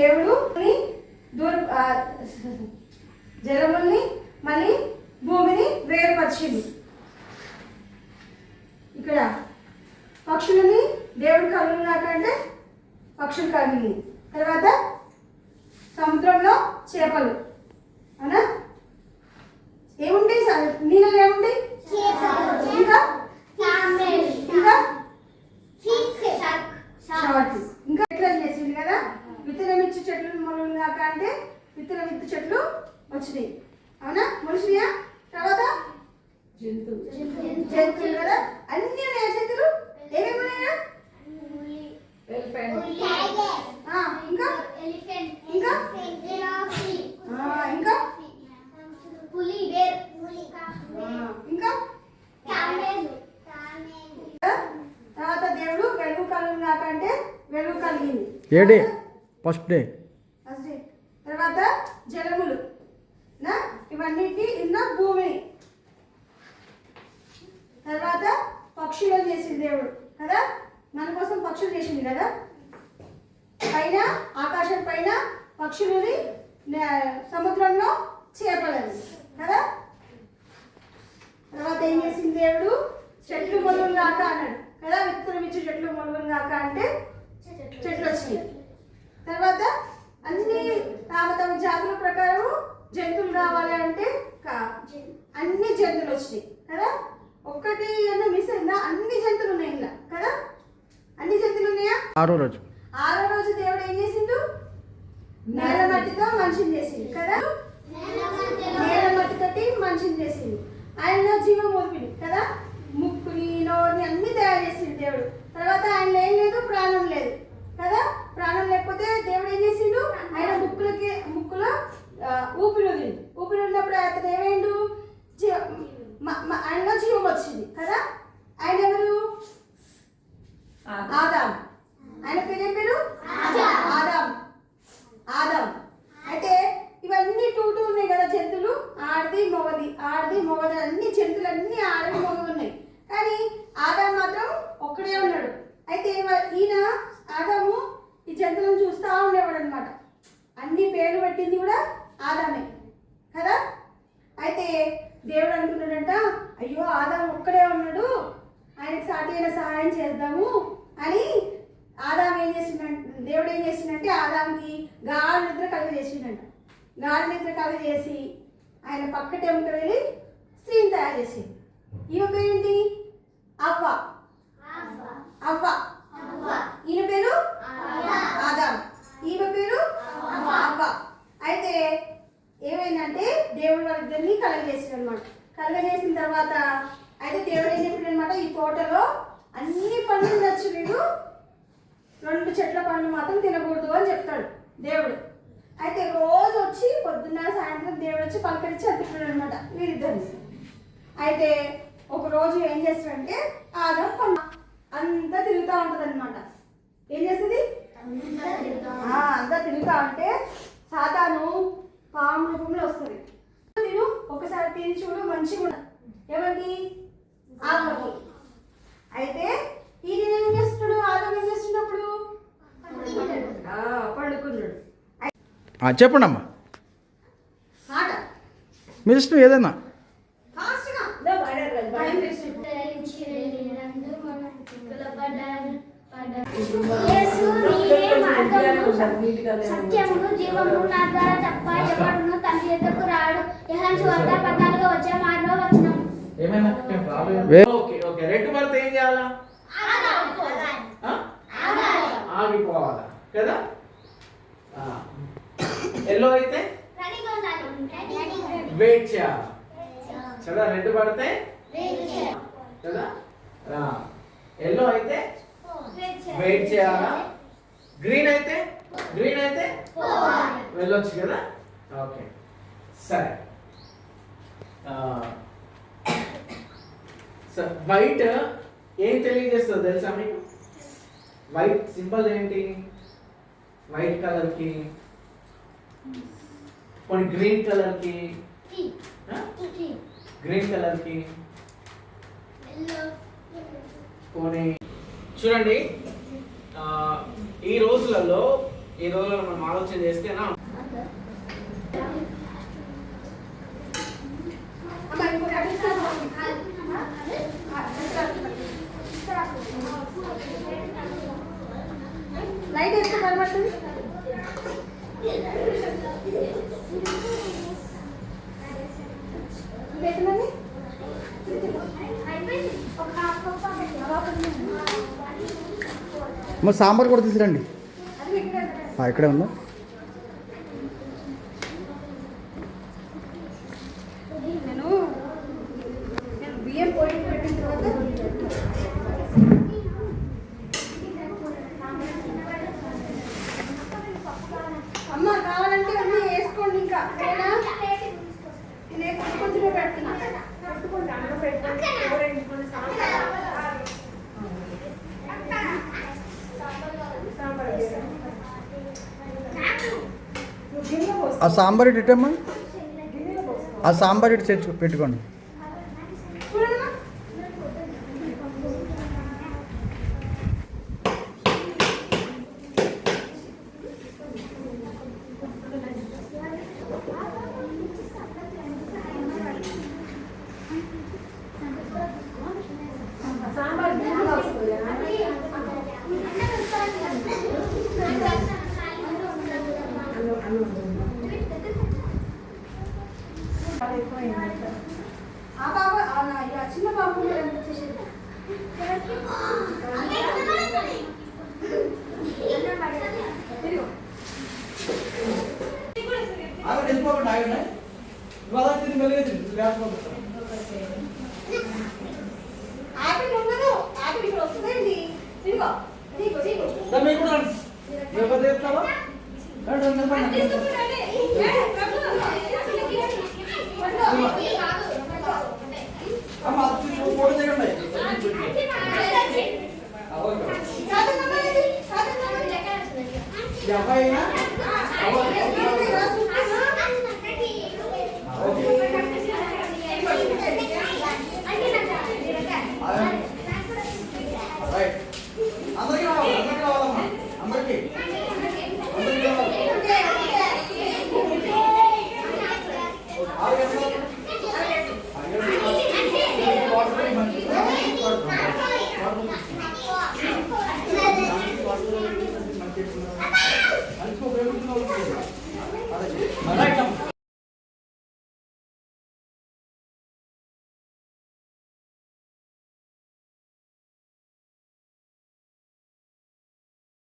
దేవుడు దూర జలముల్ని మళ్ళీ భూమిని వేరుపరిచింది. ఇక్కడ పక్షులని దేవుడు కలుగు పక్షులు కలిగింది తర్వాత సముద్రంలో చేపలు. అవునా? ఏముంటాయి? స- నీళ్ళలో ఏముంటాయి ఇంకా ఇంకా షార్ట్ ఇంకా ఎట్లా చేసింది కదా విత్తనం ఇచ్చి చెట్లు మొలలు కాక అంటే విత్తనం విత్తు చెట్లు వచ్చినాయి అవునా మనుషులయా తర్వాత జంతువులు కదా? అన్ని ఉన్నాయా జంతువులు? ఏమేమి ఉన్నాయా ఆ, ఇంకా? ఇంకా? ఇంకా? ఇంకా? తర్వాత దేవుడు వెలుగు కలుగు కాక అంటే వెలుగు కలిగింది. ఏ day first day first day. తర్వాత జలములు. నా ఇవన్నిటి ఇన్న భూమిని. తర్వాత పక్షులను చేసింది దేవుడు కదా? మన కోసం పక్షులు చేసింది కదా? పైన ఆకాశం పైన పక్షులని సముద్రంలో చేపలని కదా? తర్వాత ఏం చేసింది దేవుడు? చెట్లు మొలుగులు కాక అన్నాడు కదా? విత్తనం ఇచ్చి చెట్లు మొలుగులు కాక అంటే చెట్లు వచ్చినాయి. తర్వాత అన్ని తమ తమ జాతుల ప్రకారం జంతువులు రావాలి అంటే అన్ని జంతువులు వచ్చినాయి కదా? ఒక్కటి అన్న మిస్ అయిందా? అన్ని జంతువులు ఉన్నాయి ఇలా కదా? అన్ని జంతువులు ఉన్నాయా? ఆరో రోజు. ఆరో రోజు దేవుడు ఏం చేసిండు? నేల మట్టితో మనిషిని చేసిండు కదా? నేల మట్టితోటి మనిషిని చేసిండు. ఆయనలో జీవం మోపింది కదా? ముక్కుని నోరుని అన్ని తయారు చేసిండు దేవుడు తర్వాత ఆయనలో ఏం లేదు ప్రాణం లేదు కదా ప్రాణం లేకపోతే దేవుడు ఏం చేసిండు ఆయన ముక్కులకి ముక్కులో ఆ, ఊపిరి వదిలిండు ఊపిరి వదిలినప్పుడు అతను ఏమైండు జీ- మ- మ- ఆయనలో జీవం వచ్చింది కదా ఆయన ఎవరు ఆదాం ఆయన పేరు ఏం పేరు ఆదాం ఆదాం అయితే ఇవన్నీ టూ టూ ఉన్నాయి కదా జంతువులు ఆడది మొగది ఆడది మొగది అన్ని జంతువులు అన్ని ఆడది మొగది ఉన్నాయి కానీ ఆదాం మాత్రం ఒక్కడే ఉన్నాడు అయితే ఇవ- ఈయన ఆదాము ఈ జంతువులను చూస్తూ ఉండేవాడు అనమాట అన్ని పేర్లు పెట్టింది కూడా ఆదామే కదా అయితే దేవుడు అనుకున్నాడంట అయ్యో ఆదాం ఒక్కడే ఉన్నాడు ఆయనకి సహాయం చేద్దాము అని ఆదాం ఏం చేసిందంటే దేవుడు ఏం చేసిందంటే ఆదాంకి గాఢ నిద్ర కలుగ చేసిండంట. గాఢ నిద్ర కలుగ చేసి ఆయన పక్క టెంపుల్ వెళ్ళి స్త్రీని తయారు చేసింది ఈమె పేరేంటి అవ్వ. అవ్వ. ఈయన పేరు? ఆదాం ఈమె పేరు? అవ్వ. అయితే ఏమైందంటే దేవుడు వాళ్ళిద్దరిని కలగజేసాడు అనమాట కలగజేసిన తర్వాత అయితే దేవుడు ఏం చెప్పాడు అనమాట ఈ తోటలో అన్ని పండ్లు నచ్చు వీడు. రెండు చెట్ల పండ్లు మాత్రం తినకూడదు అని చెప్తాడు దేవుడు. అయితే రోజు వచ్చి పొద్దున్న సాయంత్రం దేవుడు వచ్చి పలకరించి వెళ్తున్నాడు అనమాట వీరిద్దరు అయితే ఒక రోజు ఏం చేస్తాడంటే ఆదం పండు చెప్పండి అమ్మా మీ ఇష్టం ఏదైనా? సత్యమును నా ద్వారా తప్ప తండ్రి ఎద్దకు రాడు. వచ్చే మార్లో వచనం వే- ఓకే ఓకే. రెట్టు పడితే ఏం చేయాలా? ఆ? ఆగిపోవాలా. కదా? ఎల్లో అయితే? రెడీగా ఉండాలి వెయిట్ చేయాలి కదా రెడ్ పడితే? కదా ఎల్లో అయితే? వెయిట్ చేయాలా గ్రీన్ అయితే? గ్రీన్ అయితే? వెళ్ళొచ్చు కదా? ఓకే. సరే. సార్ వైట్ ఏం తెలియజేస్తుంది తెలుసా మీకు? వైట్ సింబల్ ఏంటి? వైట్ కలర్కి కొన్ని గ్రీన్ కలర్కి గ్రీన్ కలర్కి కొన్ని చూడండి ఆ, ఈ రోజులలో ఈ రోజుల్లో మనం ఆలోచన చేస్తేనా. లైట్ వేస్తే కనబడుతుంది మరి సాంబార్ కూడా తీసుకురండి. ఇక్కడే ఉందా? ఆ సాంబార్ ఇటు ఇటమ్మా ఆ సాంబార్ ఇటు తెచ్చు పెట్టుకోండి చూడమ్మా. సాంబార్ గిన్నెలో వస్తుంది అన్నం అన్నం ఆ బాబు ఆ నా- ఈ ఆ చిన్న బాబు కూడా కనిపించేసింది. ఇదిగో. ఆవిడ వెళ్ళిపోకుండా ఆవిడ ఇవాళ తిరిగి మెల్లగా తిరిగి లేకపోతే ఆపిల్ ఉండదు ఆపిల్ ఇక్కడ వస్తుందండి ఇదిగో ఇదిగో ఇదిగో మీకు కూడా ఎవరు చేస్తావా రండి, రండి, రండి. అమ్మ, అది ఫోటో దిగండి. ఆ,